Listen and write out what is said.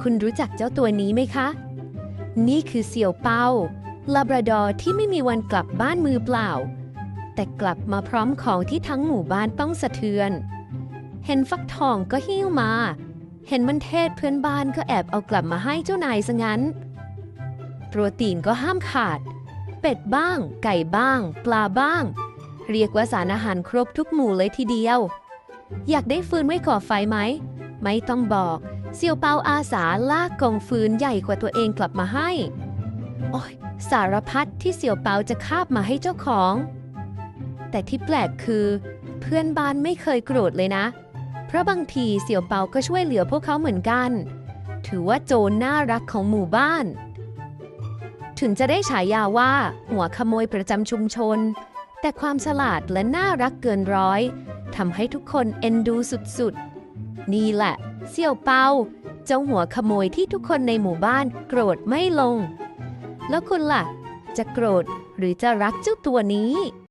คุณรู้จักเจ้าตัวนี้ไหมคะ นี่คือเสี่ยวเปาลาบราดอร์ที่ไม่มีวันกลับบ้านมือเปล่า แต่กลับมาพร้อมของที่ทั้งหมู่บ้านต้องสะเทือน เห็นฟักทองก็หิ้วมา เห็นมันเทศเพื่อนบ้านก็แอบเอากลับมาให้เจ้านายซะงั้น โปรตีนก็ห้ามขาด เป็ดบ้าง ไก่บ้าง ปลาบ้าง เรียกว่าสารอาหารครบทุกหมู่เลยทีเดียว อยากได้ฟืนไว้ก่อไฟไหม ไม่ต้องบอก เซียวเปาอาสาลากกองฟืนใหญ่กว่าตัวเองกลับมาให้ โอ้ยสารพัดที่เสี่ยวเปาจะคาบมาให้เจ้าของ แต่ที่แปลกคือ เพื่อนบ้านไม่เคยโกรธเลยนะ เพราะบางทีเสี่ยวเปาก็ช่วยเหลือพวกเขาเหมือนกัน ถือว่าโจรน่ารักของหมู่บ้าน ถึงจะได้ฉายาว่า หัวขโมยประจำชุมชน แต่ความฉลาดและน่ารักเกินร้อยทำให้ทุกคนเอ็นดูสุดๆ นี่แหละ เสี่ยวเปาเจ้าหัวขโมยที่ทุกคนในหมู่บ้านโกรธไม่ลง แล้วคุณล่ะ จะโกรธหรือจะรักเจ้าตัวนี้